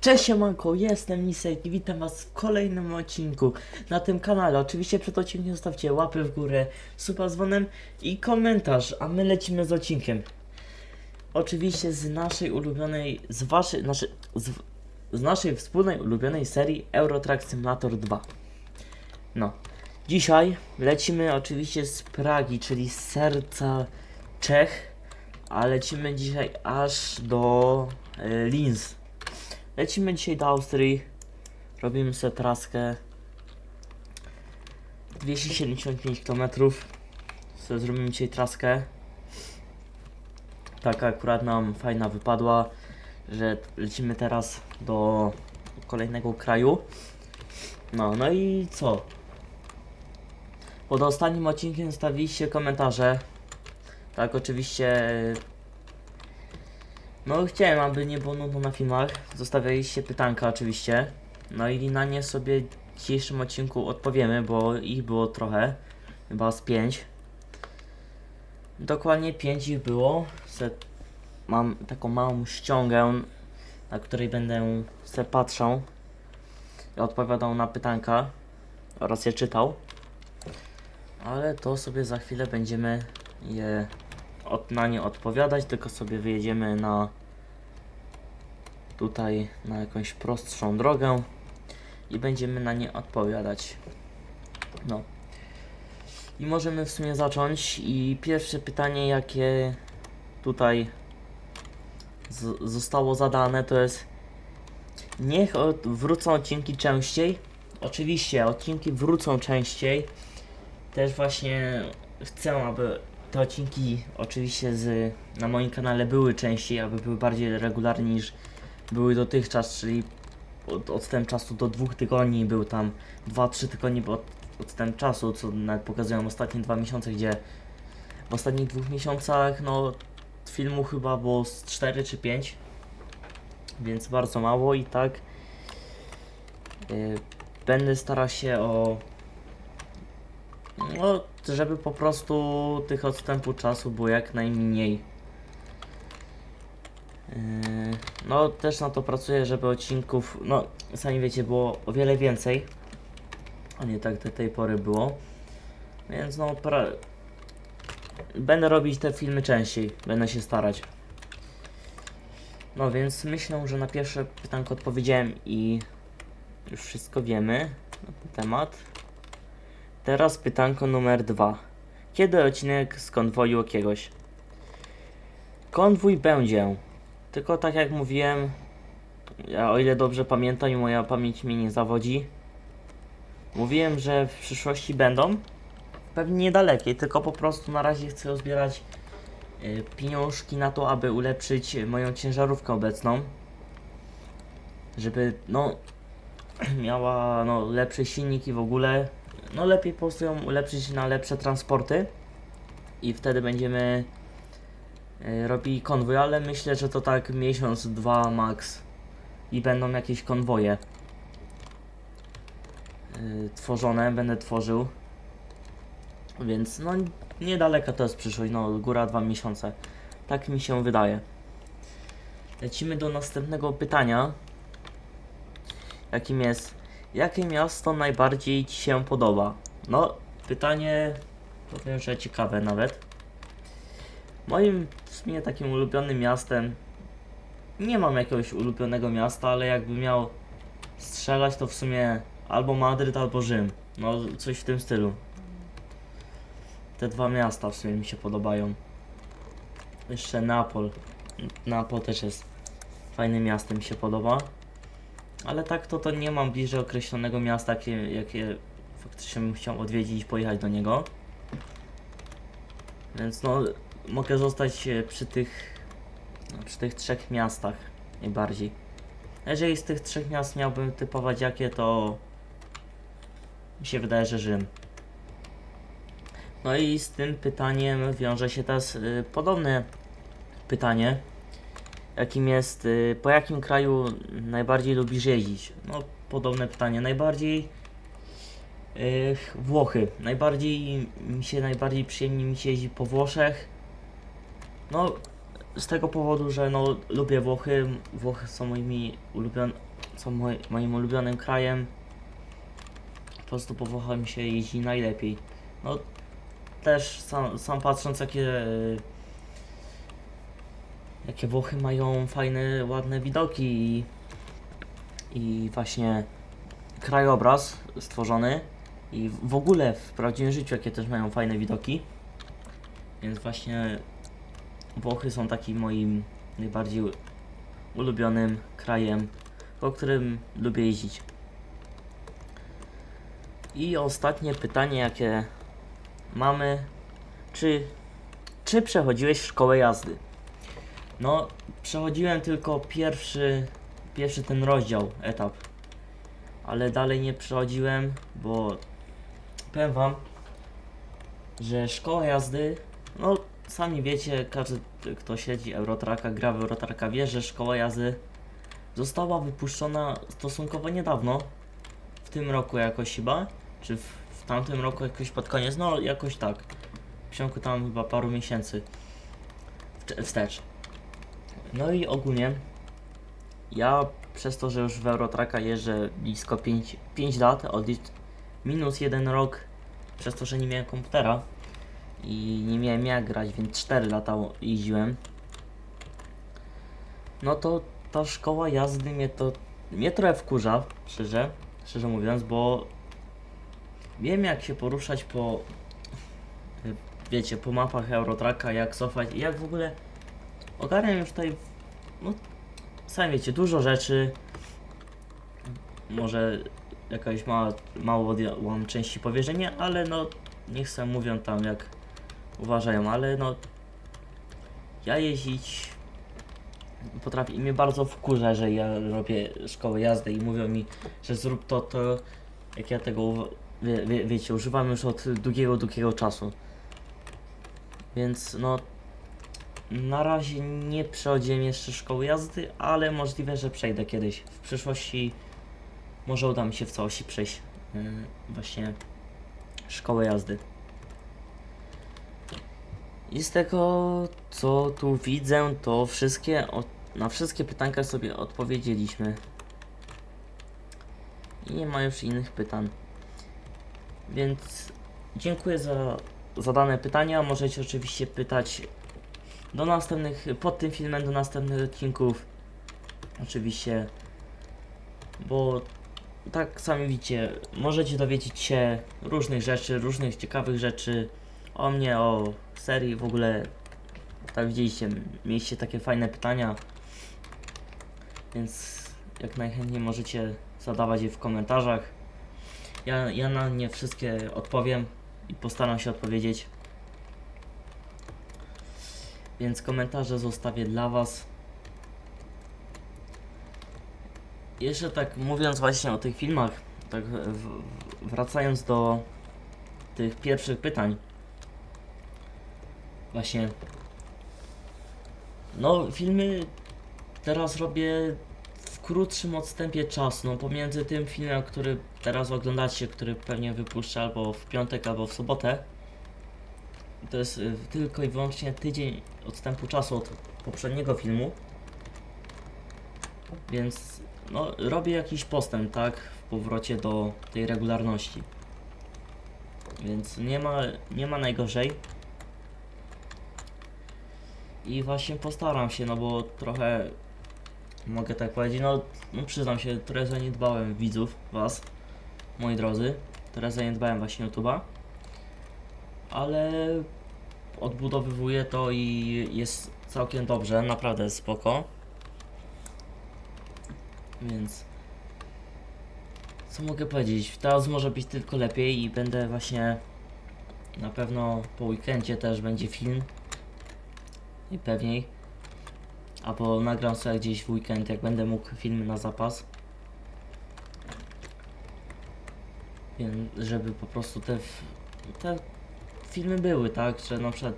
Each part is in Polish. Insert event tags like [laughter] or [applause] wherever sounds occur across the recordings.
Cześć siemanko, jestem Nisek i witam was w kolejnym odcinku na tym kanale. Oczywiście przed odcinkiem zostawcie łapy w górę, suba dzwonem i komentarz, a my lecimy z odcinkiem. Oczywiście z naszej ulubionej, z waszej, znaczy, z, z naszej wspólnej ulubionej serii Eurotrack Simulator 2. No, dzisiaj lecimy oczywiście z Pragi, czyli z serca Czech, a lecimy dzisiaj aż do y, Linz. Lecimy dzisiaj do Austrii. Robimy sobie traskę 275 km. Sobie zrobimy dzisiaj traskę. Taka akurat nam fajna wypadła, że lecimy teraz do kolejnego kraju. No, no i co? Pod ostatnim odcinkiem zostawiliście komentarze. Tak, oczywiście no chciałem, aby nie było nudno na filmach. Zostawialiście pytanka oczywiście. No i na nie sobie w dzisiejszym odcinku odpowiemy, bo ich było trochę. Chyba z 5. Dokładnie 5 ich było. Se mam taką małą ściągę, na której będę se patrzał odpowiadał na pytanka oraz je czytał. Ale to sobie za chwilę będziemy je od, na nie odpowiadać, tylko sobie wyjedziemy na tutaj na jakąś prostszą drogę i będziemy na nie odpowiadać. No. I możemy w sumie zacząć i pierwsze pytanie jakie tutaj zostało zadane to jest niech wrócą odcinki częściej. Oczywiście odcinki wrócą częściej. Też właśnie chcę, aby te odcinki oczywiście z, na moim kanale były częściej, aby były bardziej regularnie niż były dotychczas, czyli od, od tego czasu do dwóch tygodni był tam 2-3 tygodnie od, od tego czasu, co nawet pokazują ostatnie dwa miesiące, gdzie w ostatnich dwóch miesiącach no filmu chyba było z 4 czy 5, więc bardzo mało i tak y, będę starał się o no, żeby po prostu tych odstępu czasu było jak najmniej. Yy, No, też na to pracuję, żeby odcinków, no, sami wiecie, było o wiele więcej, a nie tak do tej pory było. Więc no, pra... będę robić te filmy częściej, będę się starać. No więc myślę, że na pierwsze pytanko odpowiedziałem i już wszystko wiemy na ten temat. Teraz pytanko numer dwa. Kiedy odcinek z konwoju jakiegoś? Konwój będzie. Tylko tak jak mówiłem, ja o ile dobrze pamiętam i moja pamięć mnie nie zawodzi, mówiłem, że w przyszłości będą. Pewnie niedalekiej, tylko po prostu na razie chcę zbierać y, pieniążki na to, aby ulepszyć moją ciężarówkę obecną. Żeby, no, [clears throat] miała no, lepszy silnik i w ogóle no lepiej po prostu ją ulepszyć na lepsze transporty i wtedy będziemy y, robili konwój, ale myślę, że to tak miesiąc, dwa max i będą jakieś konwoje y, tworzone, będę tworzył. Więc no niedaleka to jest przyszłość, no góra dwa miesiące. Tak mi się wydaje. Lecimy do następnego pytania. Jakim jest Jakie miasto najbardziej Ci się podoba? No, pytanie powiem, że ciekawe nawet. Moim w sumie takim ulubionym miastem nie mam jakiegoś ulubionego miasta, ale jakbym miał strzelać to w sumie albo Madryt, albo Rzym. No, coś w tym stylu. Te dwa miasta w sumie mi się podobają. Jeszcze Neapol. Neapol też jest fajnym miastem, mi się podoba. Ale tak to, to nie mam bliżej określonego miasta, jakie, jakie faktycznie bym chciał odwiedzić i pojechać do niego. Więc no, mogę zostać e, przy tych, no, przy tych trzech miastach najbardziej. Jeżeli z tych trzech miast miałbym typować jakie, to mi się wydaje, że Rzym. No i z tym pytaniem wiąże się teraz y, podobne pytanie jakim jest, y, po jakim kraju najbardziej lubisz jeździć? No, podobne pytanie. Najbardziej y, Włochy. Najbardziej mi się, najbardziej przyjemnie mi się jeździ po Włoszech. No, z tego powodu, że no, lubię Włochy. Włochy są moimi ulubion, są moj, moim ulubionym krajem. Po prostu po Włochach mi się jeździ najlepiej. No też sam, sam patrząc jakie jakie Włochy mają fajne, ładne widoki i, i właśnie krajobraz stworzony i w- ogóle w prawdziwym życiu jakie też mają fajne widoki. Więc właśnie Włochy są takim moim najbardziej ulubionym krajem, po którym lubię jeździć. I ostatnie pytanie, jakie mamy, czy, czy przechodziłeś szkołę jazdy? No, przechodziłem tylko pierwszy, pierwszy ten rozdział, etap, ale dalej nie przechodziłem, bo powiem wam, że szkoła jazdy, no sami wiecie, każdy kto siedzi Eurotraka, gra w Eurotraka wie, że szkoła jazdy została wypuszczona stosunkowo niedawno, w tym roku jakoś chyba, czy w, w tamtym roku jakoś pod koniec, no jakoś tak, w ciągu tam chyba paru miesięcy. Wstecz. No i ogólnie ja przez to, że już w Eurotraka jeżdżę blisko 5, 5 lat, odlicz minus jeden rok przez to, że nie miałem komputera i nie miałem jak grać, więc 4 lata jeździłem. No to ta szkoła jazdy mnie to mnie trochę wkurza, szczerze, szczerze mówiąc, bo wiem jak się poruszać po wiecie, po mapach Eurotraka, jak cofać, jak w ogóle ogarniam już tutaj no sami wiecie, dużo rzeczy może jakaś mała, mało odjęłam części powierzenia, ale no niech sobie mówią tam jak uważają, ale no ja jeździć potrafię i mnie bardzo wkurza, że ja robię szkołę jazdy i mówią mi, że zrób to, to jak ja tego wie, wie, wiecie, używam już od długiego, długiego czasu. Więc no na razie nie przechodziłem jeszcze szkoły jazdy, ale możliwe, że przejdę kiedyś. W przyszłości może uda mi się w całości przejść yy, właśnie szkołę jazdy. I z tego, co tu widzę, to wszystkie, na wszystkie pytanka sobie odpowiedzieliśmy. I nie ma już innych pytań. Więc dziękuję za zadane pytania. Możecie oczywiście pytać do następnych, pod tym filmem, do następnych odcinków. Oczywiście, bo tak sami widzicie, możecie dowiedzieć się różnych rzeczy, różnych ciekawych rzeczy o mnie, o serii, w ogóle tak widzieliście, mieliście takie fajne pytania, więc jak najchętniej możecie zadawać je w komentarzach. Ja, ja na nie wszystkie odpowiem i postaram się odpowiedzieć. Więc komentarze zostawię dla Was. Jeszcze tak mówiąc właśnie o tych filmach, tak wracając do tych pierwszych pytań. Właśnie. No, filmy teraz robię w krótszym odstępie czasu. No, pomiędzy tym filmem, który teraz oglądacie, który pewnie wypuszczę albo w piątek, albo w sobotę. To jest y, tylko i wyłącznie tydzień odstępu czasu od poprzedniego filmu. Więc no, robię jakiś postęp, tak? W powrocie do tej regularności. Więc nie ma, nie ma najgorzej. I właśnie postaram się, no bo trochę mogę tak powiedzieć, no, no przyznam się, trochę zaniedbałem widzów, was, moi drodzy. Trochę zaniedbałem właśnie YouTube'a. Ale odbudowywuję to i jest całkiem dobrze, naprawdę spoko. Więc co mogę powiedzieć? Teraz może być tylko lepiej i będę właśnie na pewno po weekendzie też będzie film. I pewniej. Albo nagram sobie gdzieś w weekend, jak będę mógł filmy na zapas. Żeby po prostu te, te filmy były, tak? Że na przykład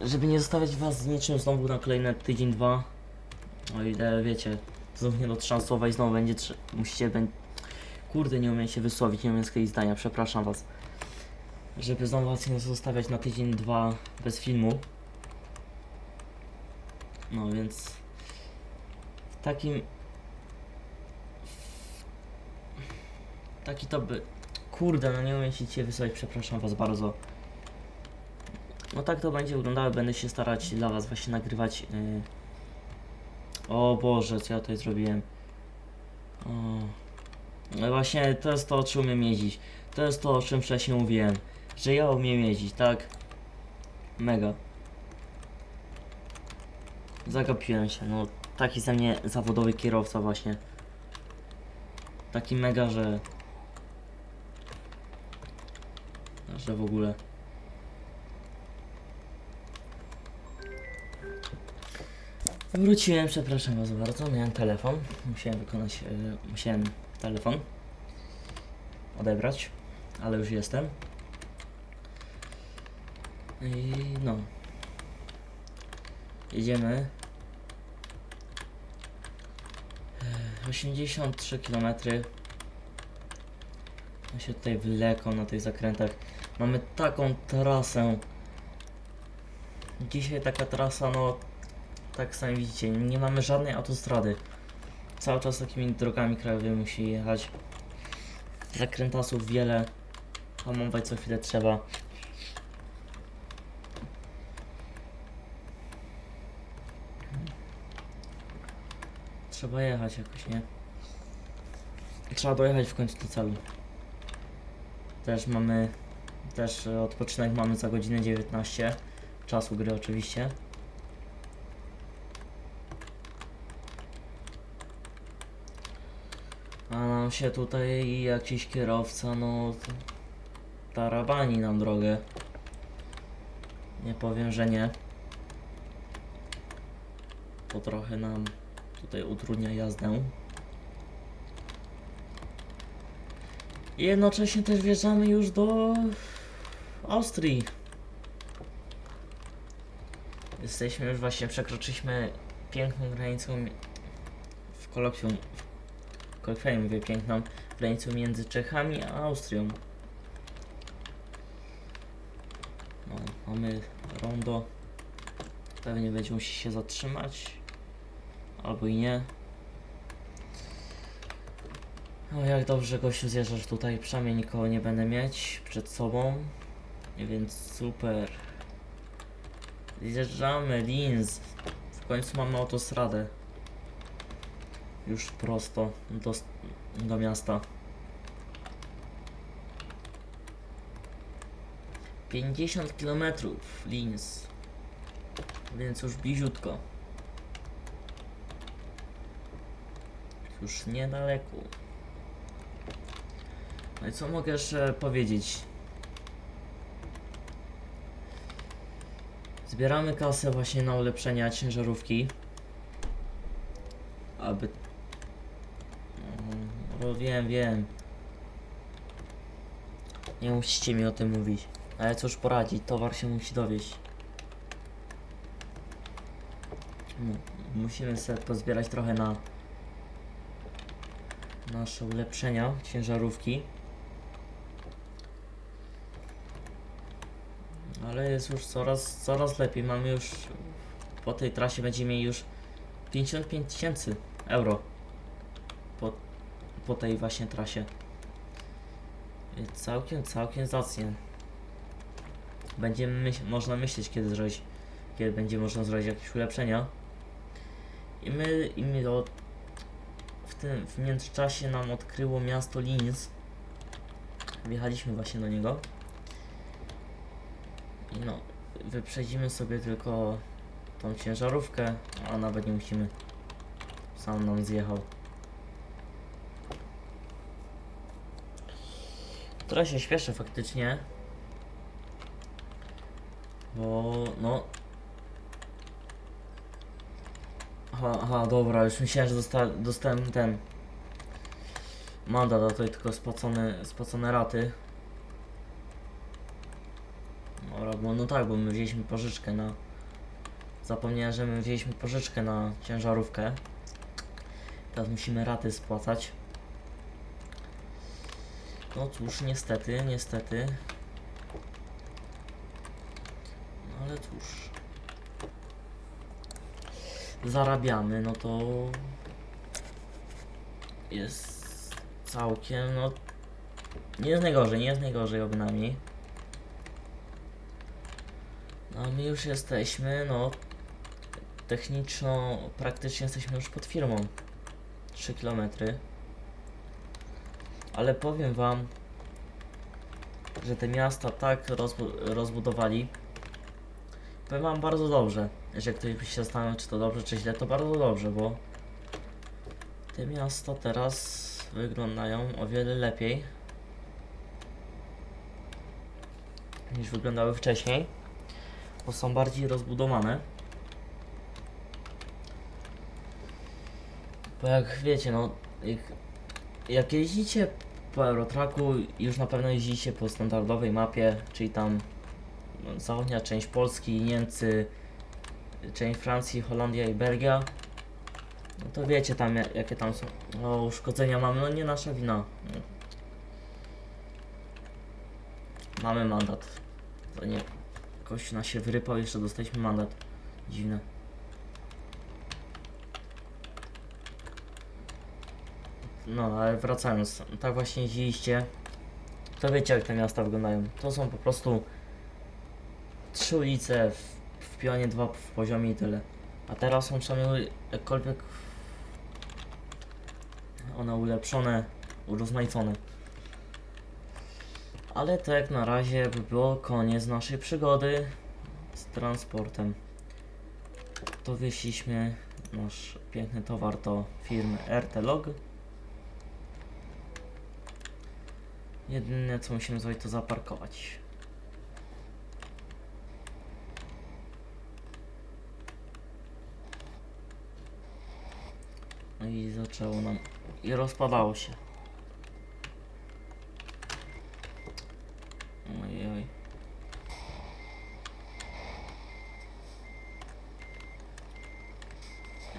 żeby nie zostawiać was z niczym znowu na kolejne tydzień, dwa. No o ile wiecie, znów nie dotrzasowa i znowu będzie musicie będzie... Kurde, nie umiem się wysłowić, nie umiem skleić zdania, przepraszam was. Żeby znowu was nie zostawiać na tydzień, dwa bez filmu. No więc... W takim... Taki to by... Kurde, no nie umiem się wysłać, przepraszam was bardzo. No tak to będzie wyglądało, będę się starać dla was właśnie nagrywać. Yy... O Boże, co ja tutaj zrobiłem? O... No właśnie, to jest to, o czym umiem jeździć. To jest to, o czym wcześniej mówiłem. Że ja umiem jeździć, tak? Mega. Zagapiłem się, no taki ze mnie zawodowy kierowca właśnie. Taki mega, że... Że w ogóle... Wróciłem, przepraszam was bardzo, miałem telefon. Musiałem wykonać, e, musiałem telefon odebrać, ale już jestem. I no. Jedziemy. E, 83 km. Ja się tutaj wlekał na tych zakrętach. Mamy taką trasę. Dzisiaj taka trasa, no tak sami widzicie, nie mamy żadnej autostrady. Cały czas takimi drogami krajowymi musi jechać. Zakrętasów wiele. Hamować co chwilę trzeba. Trzeba jechać jakoś, nie? Trzeba dojechać w końcu do celu. Też mamy, też e, odpoczynek mamy za godzinę 19 czasu gry oczywiście. A nam się tutaj jakiś kierowca, no tarabani nam drogę. Nie powiem, że nie. To trochę nam tutaj utrudnia jazdę. I jednocześnie też wjeżdżamy już do Austrii. Jesteśmy już właśnie, przekroczyliśmy piękną granicę mi- w kolokwium, w kolokwium mówię piękną, granicę między Czechami a Austrią. No, mamy rondo. Pewnie będzie musi się zatrzymać. Albo i nie. O, jak dobrze gościu zjeżdżasz tutaj, przynajmniej nikogo nie będę mieć przed sobą. Więc super. Zjeżdżamy, Linz. W końcu mamy autostradę. Już prosto do, do miasta. 50 km Linz. Więc już bliziutko. Już niedaleko. No i co mogę jeszcze powiedzieć? Zbieramy kasę właśnie na ulepszenia ciężarówki. Aby... No, wiem, wiem. Nie musicie mi o tym mówić. Ale cóż poradzić, towar się musi dowieść. Mu- Musimy sobie pozbierać trochę na nasze ulepszenia ciężarówki. Ale jest już coraz, coraz lepiej. Mamy już po tej trasie będziemy mieli już 55 tysięcy euro po, po tej właśnie trasie. Całkiem, całkiem zacnie. Będziemy myśl, można myśleć, kiedy zrobić, kiedy będzie można zrobić jakieś ulepszenia. I my, i my od, w tym, w międzyczasie nam odkryło miasto Linz. Wjechaliśmy właśnie do niego. No, wyprzedzimy sobie tylko tą ciężarówkę, a nawet nie musimy. Sam nam zjechał. Trochę się śpieszę faktycznie. Bo no. Aha, aha, dobra, już myślałem, że dosta dostałem ten mandat, a tutaj tylko spłacone, spłacone raty. Dobra, bo no tak, bo my wzięliśmy pożyczkę na... Zapomniałem, że my wzięliśmy pożyczkę na ciężarówkę. Teraz musimy raty spłacać. No cóż, niestety, niestety. No ale cóż. Zarabiamy, no to... Jest całkiem, no Nie jest najgorzej, nie jest najgorzej bynajmniej. No a my już jesteśmy, no techniczno praktycznie jesteśmy już pod firmą. 3 km. Ale powiem wam, że te miasta tak rozbu rozbudowali. Powiem wam bardzo dobrze. Że ktoś by się zastanawiał, czy to dobrze, czy źle, to bardzo dobrze, bo te miasta teraz wyglądają o wiele lepiej niż wyglądały wcześniej, bo są bardziej rozbudowane. Bo jak wiecie, no, jak, jak jeździcie po Eurotracku, już na pewno jeździcie po standardowej mapie, czyli tam no, zachodnia część Polski, Niemcy, część Francji, Holandia i Belgia. No to wiecie tam, ja- jakie tam są no, uszkodzenia mamy, no nie nasza wina. Mamy mandat. To nie, ktoś nas się wyrypał, jeszcze dostaliśmy mandat. Dziwne. No, ale wracając, tak właśnie jeździliście, to wiecie jak te miasta wyglądają. To są po prostu trzy ulice w, w pionie, dwa w poziomie i tyle. A teraz są przynajmniej jakkolwiek one ulepszone, urozmaicone. Ale to jak na razie by było koniec naszej przygody z transportem. To wyszliśmy nasz piękny towar do firmy RT Log. Jedyne co musimy zrobić to zaparkować. No i zaczęło nam i rozpadało się.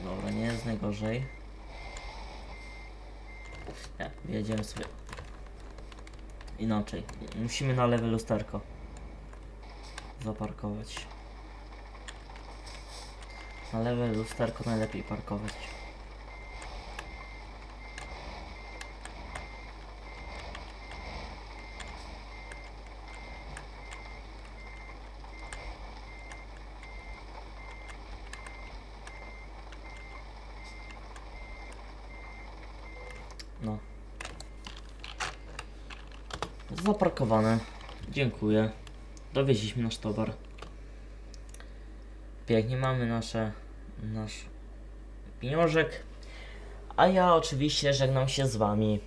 Dobra, nie jest najgorzej. Nie, jedziemy sobie. Inaczej. Musimy na lewe lusterko zaparkować. Na lewe lusterko najlepiej parkować. No. Zaparkowane. Dziękuję. Dowieźliśmy nasz towar. Pięknie mamy nasze, nasz pieniążek. A ja oczywiście żegnam się z wami.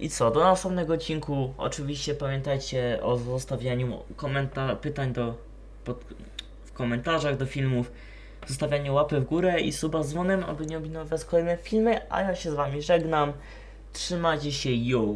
I co, do następnego odcinku. Oczywiście pamiętajcie o zostawianiu pytań do, pod, w komentarzach do filmów. Zostawianiu łapy w górę i suba z dzwonem, aby nie ominąć was kolejne filmy. A ja się z wami żegnam. Trzymajcie się, yo!